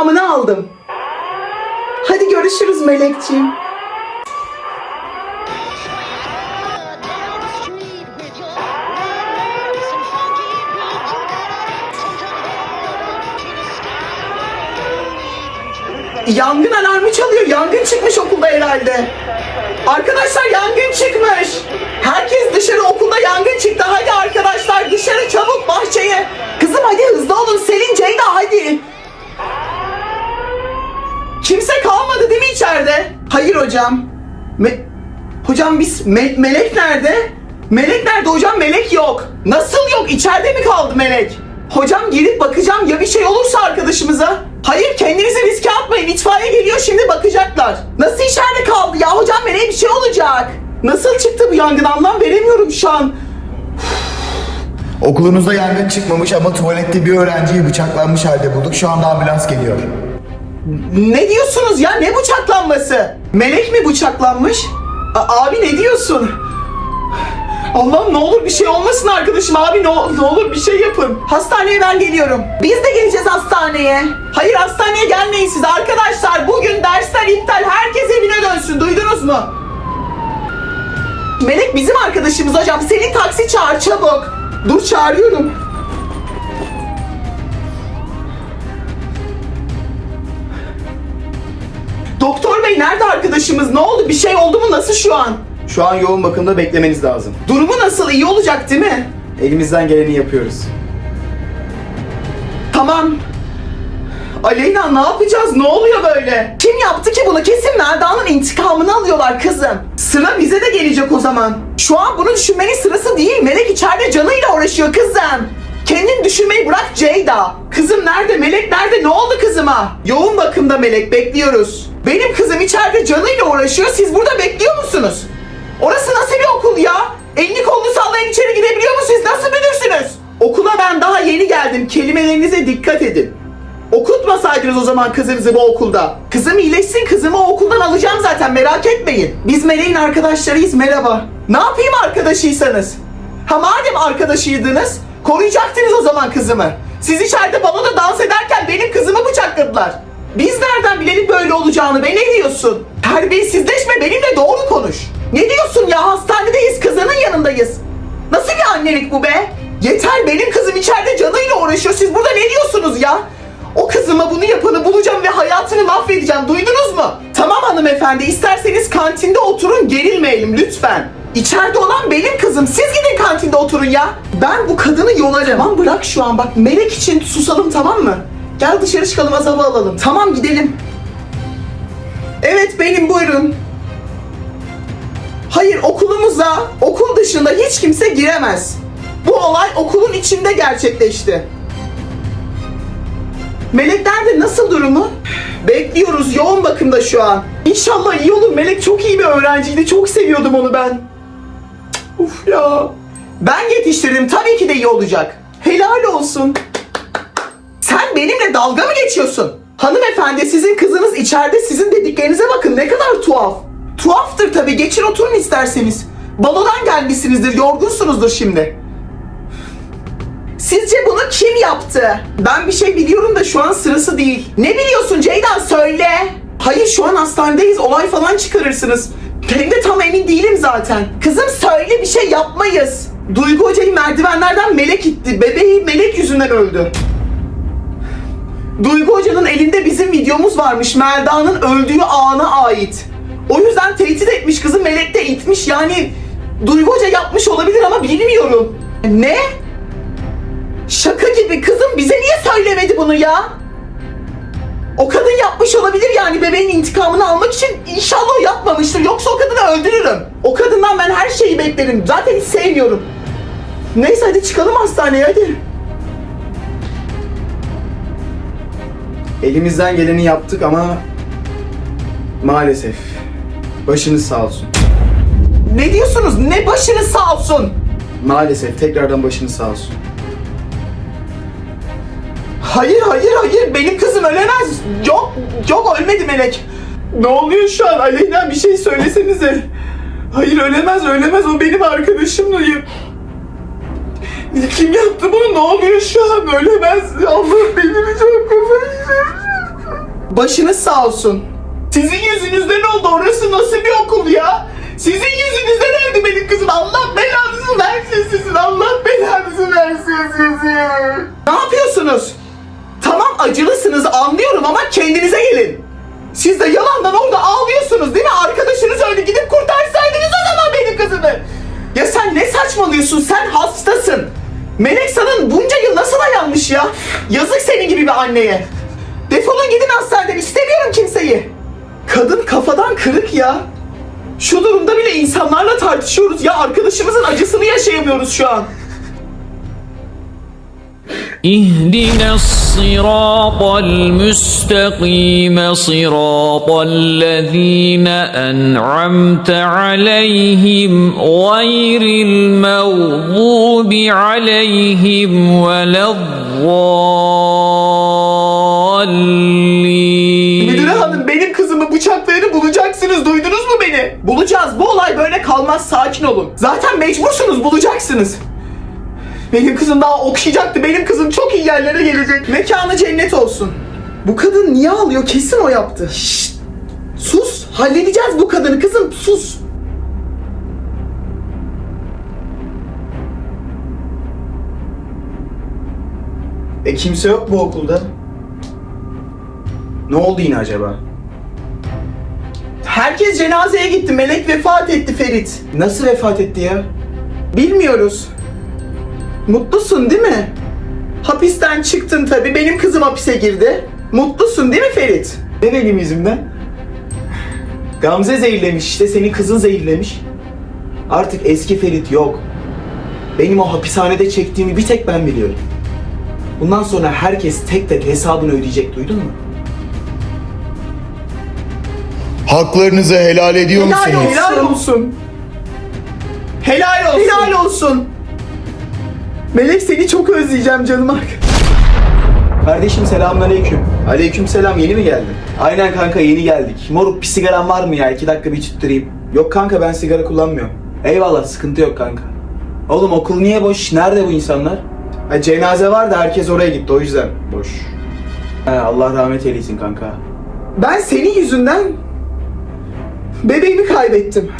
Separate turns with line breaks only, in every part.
intikamını aldım. Hadi görüşürüz Melekciğim. Yangın alarmı çalıyor. Yangın çıkmış okulda herhalde. Arkadaşlar yangın çıkmış. Herkes dışarı okulda yangın çıktı. Hadi arkadaşlar dışarı çabuk bahçeye. Kızım hadi hızlı olun. Selin Ceyda hadi. Kimse kalmadı değil mi içeride? Hayır hocam. Me- hocam biz Me- Melek nerede? Melek nerede hocam? Melek yok. Nasıl yok? İçeride mi kaldı Melek? Hocam girip bakacağım ya bir şey olursa arkadaşımıza. Hayır kendinizi riske atmayın. İtfaiye geliyor şimdi bakacaklar. Nasıl içeride kaldı ya? Hocam Melek'e bir şey olacak. Nasıl çıktı bu yangın anlam veremiyorum şu an.
Okulunuzda yangın çıkmamış ama tuvalette bir öğrenciyi bıçaklanmış halde bulduk. Şu anda ambulans geliyor.
Ne diyorsunuz ya? Ne bıçaklanması? Melek mi bıçaklanmış? A- abi ne diyorsun? Allah'ım ne olur bir şey olmasın arkadaşım abi ne, ne olur bir şey yapın. Hastaneye ben geliyorum. Biz de geleceğiz hastaneye. Hayır hastaneye gelmeyin siz arkadaşlar. Bugün dersler iptal. Herkes evine dönsün. Duydunuz mu? Melek bizim arkadaşımız hocam. Senin taksi çağır çabuk. Dur çağırıyorum. Nerede arkadaşımız? Ne oldu? Bir şey oldu mu? Nasıl şu an?
Şu an yoğun bakımda beklemeniz lazım.
Durumu nasıl? İyi olacak değil mi?
Elimizden geleni yapıyoruz.
Tamam. Aleyna ne yapacağız? Ne oluyor böyle? Kim yaptı ki bunu? Kesin Melda'nın intikamını alıyorlar kızım. Sıra bize de gelecek o zaman. Şu an bunu düşünmenin sırası değil. Melek içeride canıyla uğraşıyor kızım. Kendin düşünmeyi bırak Ceyda. Kızım nerede? Melek nerede? Ne oldu kızıma? Yoğun bakımda Melek bekliyoruz. Benim kızım içeride canıyla uğraşıyor. Siz burada bekliyor musunuz? Orası nasıl bir okul ya? Elini kolunu sallayan içeri girebiliyor musunuz? Nasıl müdürsünüz? Okula ben daha yeni geldim. Kelimelerinize dikkat edin. Okutmasaydınız o zaman kızınızı bu okulda. Kızım iyileşsin kızımı o okuldan alacağım zaten merak etmeyin. Biz Meleğin arkadaşlarıyız merhaba. Ne yapayım arkadaşıysanız? Ha madem arkadaşıydınız koruyacaktınız o zaman kızımı. Siz içeride baloda dans ederken benim kızımı bıçakladılar. Biz nereden bilelim böyle olacağını be ne diyorsun? Terbiyesizleşme benimle doğru konuş. Ne diyorsun ya hastanedeyiz kızının yanındayız. Nasıl bir annelik bu be? Yeter benim kızım içeride canıyla uğraşıyor. Siz burada ne diyorsunuz ya? O kızıma bunu yapanı bulacağım ve hayatını mahvedeceğim. Duydunuz mu? Tamam hanımefendi. isterseniz kantinde oturun gerilmeyelim lütfen. İçeride olan benim kızım. Siz gidin kantinde oturun ya. Ben bu kadını yolarım. Tamam bırak şu an. Bak melek için susalım tamam mı? Gel dışarı çıkalım az hava alalım. Tamam gidelim. Evet benim buyurun. Hayır okulumuza okul dışında hiç kimse giremez. Bu olay okulun içinde gerçekleşti. Melek nerede? Nasıl durumu? Bekliyoruz. Yoğun bakımda şu an. İnşallah iyi olur. Melek çok iyi bir öğrenciydi. Çok seviyordum onu ben. Uf ya. Ben yetiştirdim. Tabii ki de iyi olacak. Helal olsun. Sen benimle dalga mı geçiyorsun? Hanımefendi sizin kızınız içeride sizin dediklerinize bakın ne kadar tuhaf. Tuhaftır tabii geçin oturun isterseniz. Balodan gelmişsinizdir yorgunsunuzdur şimdi. Sizce bunu kim yaptı? Ben bir şey biliyorum da şu an sırası değil. Ne biliyorsun Ceyda söyle. Hayır şu an hastanedeyiz olay falan çıkarırsınız. Hem de tam emin değilim zaten. Kızım söyle bir şey yapmayız. Duygu hocayı merdivenlerden melek itti. Bebeği melek yüzünden öldü. Duygu Hoca'nın elinde bizim videomuz varmış. Melda'nın öldüğü ana ait. O yüzden tehdit etmiş kızı Melek de itmiş. Yani Duygu Hoca yapmış olabilir ama bilmiyorum. Ne? Şaka gibi kızım bize niye söylemedi bunu ya? O kadın yapmış olabilir yani bebeğin intikamını almak için inşallah yapmamıştır. Yoksa o kadını öldürürüm. O kadından ben her şeyi beklerim. Zaten hiç sevmiyorum. Neyse hadi çıkalım hastaneye hadi.
Elimizden geleni yaptık ama maalesef başınız sağ olsun.
Ne diyorsunuz? Ne başınız sağ olsun.
Maalesef tekrardan başınız sağ olsun.
Hayır hayır hayır benim kızım ölemez. Yok yok ölmedi Melek. Ne oluyor şu an? Aleyna bir şey söylesenize. Hayır ölemez ölemez o benim arkadaşım dayı. Kim yaptı bunu? Ne oluyor şu an? Ölemez. Allah'ım benim çok kafayı. Başınız sağ olsun. Sizin yüzünüzden oldu. Orası nasıl bir okul ya? Sizin yüzünüzden öldü benim kızım. Allah belanızı versin sizin. Allah belanızı versin sizin. Ne yapıyorsunuz? Tamam acılısınız anlıyorum ama kendinize gelin. Siz de yalandan orada ağlıyorsunuz değil mi? Arkadaşınız öldü gidip kurtarsaydınız o zaman benim kızımı. Ya sen ne saçmalıyorsun? Sen hastasın. Melek sana bunca yıl nasıl dayanmış ya? Yazık senin gibi bir anneye. Defolun gidin hastaneden istemiyorum kimseyi. Kadın kafadan kırık ya. Şu durumda bile insanlarla tartışıyoruz ya arkadaşımızın acısını yaşayamıyoruz şu an.
İhdine الصراط المستقيم صراط الذين أنعمت عليهم غير المغضوب عليهم ولا الضالين
Müdüre hanım benim kızımı bıçaklayını bulacaksınız duydunuz mu beni? Bulacağız bu olay böyle kalmaz sakin olun. Zaten mecbursunuz bulacaksınız. Benim kızım daha okşayacaktı benim kızım çok iyi yerlere gelecek. Mekanı cennet olsun. Bu kadın niye ağlıyor kesin o yaptı. Şşt! Sus halledeceğiz bu kadını kızım sus.
E kimse yok bu okulda. Ne oldu yine acaba?
Herkes cenazeye gitti Melek vefat etti Ferit.
Nasıl vefat etti ya?
Bilmiyoruz. Mutlusun değil mi? Hapisten çıktın tabii. Benim kızım hapise girdi. Mutlusun değil mi Ferit?
Ne benim yüzümden? Gamze zehirlemiş işte senin kızın zehirlemiş. Artık eski Ferit yok. Benim o hapishanede çektiğimi bir tek ben biliyorum. Bundan sonra herkes tek tek hesabını ödeyecek duydun mu?
Haklarınızı helal ediyor
Helal
musunuz?
olsun. Helal olsun. Helal olsun. Helal olsun. Melek seni çok özleyeceğim canım ak.
Kardeşim selamünaleyküm. Aleyküm selam yeni mi geldin? Aynen kanka yeni geldik. Moruk bir sigaran var mı ya? İki dakika bir tüttüreyim. Yok kanka ben sigara kullanmıyorum. Eyvallah sıkıntı yok kanka. Oğlum okul niye boş? Nerede bu insanlar? Ha, cenaze var da herkes oraya gitti o yüzden boş. Ha, Allah rahmet eylesin kanka.
Ben senin yüzünden bebeğimi kaybettim.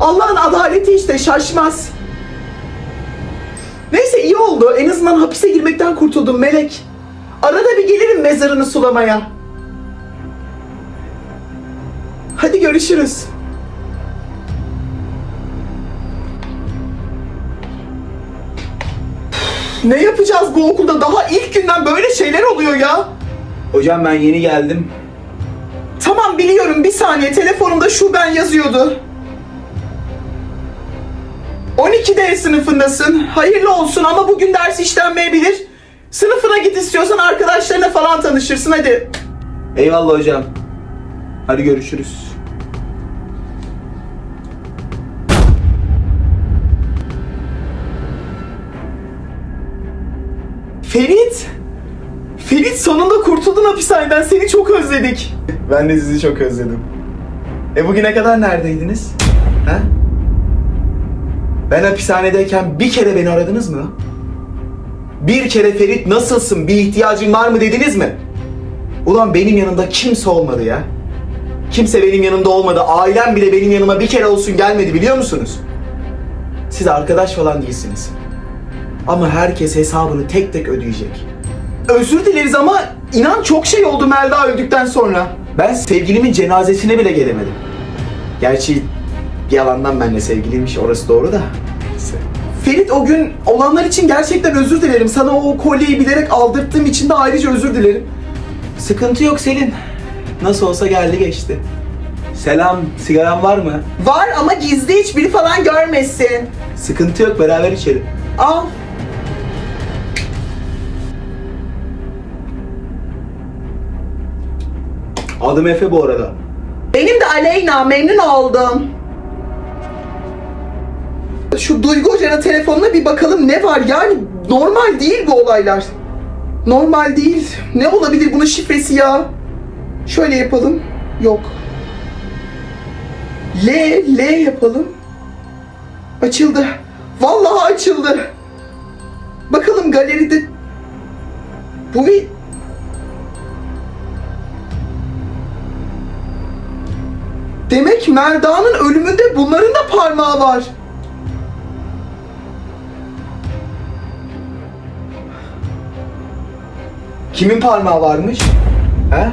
Allah'ın adaleti işte şaşmaz. Neyse iyi oldu. En azından hapise girmekten kurtuldum Melek. Arada bir gelirim mezarını sulamaya. Hadi görüşürüz. Ne yapacağız bu okulda? Daha ilk günden böyle şeyler oluyor ya.
Hocam ben yeni geldim.
Tamam biliyorum bir saniye telefonumda şu ben yazıyordu. 12D sınıfındasın. Hayırlı olsun ama bugün ders işlenmeyebilir. Sınıfına git istiyorsan arkadaşlarına falan tanışırsın hadi.
Eyvallah hocam. Hadi görüşürüz.
Ferit! Ferit sonunda kurtuldun hapishaneden seni çok özledik.
Ben de sizi çok özledim. E bugüne kadar neredeydiniz? Ha? Ben hapishanedeyken bir kere beni aradınız mı? Bir kere Ferit nasılsın, bir ihtiyacın var mı dediniz mi? Ulan benim yanımda kimse olmadı ya. Kimse benim yanımda olmadı. Ailem bile benim yanıma bir kere olsun gelmedi biliyor musunuz? Siz arkadaş falan değilsiniz. Ama herkes hesabını tek tek ödeyecek.
Özür dileriz ama inan çok şey oldu Melda öldükten sonra.
Ben sevgilimin cenazesine bile gelemedim. Gerçi yalandan benle sevgiliymiş orası doğru da.
Ferit o gün olanlar için gerçekten özür dilerim. Sana o kolyeyi bilerek aldırttığım için de ayrıca özür dilerim.
Sıkıntı yok Selin. Nasıl olsa geldi geçti. Selam, sigaran var mı?
Var ama gizli hiçbiri falan görmesin.
Sıkıntı yok beraber içelim.
Al.
Adım Efe bu arada.
Benim de Aleyna memnun oldum şu Duygu Hoca'nın telefonuna bir bakalım ne var yani normal değil bu olaylar. Normal değil. Ne olabilir bunun şifresi ya? Şöyle yapalım. Yok. L, L yapalım. Açıldı. Vallahi açıldı. Bakalım galeride... Bu bir... Demek Merda'nın ölümünde bunların da parmağı var.
Kimin parmağı varmış? He?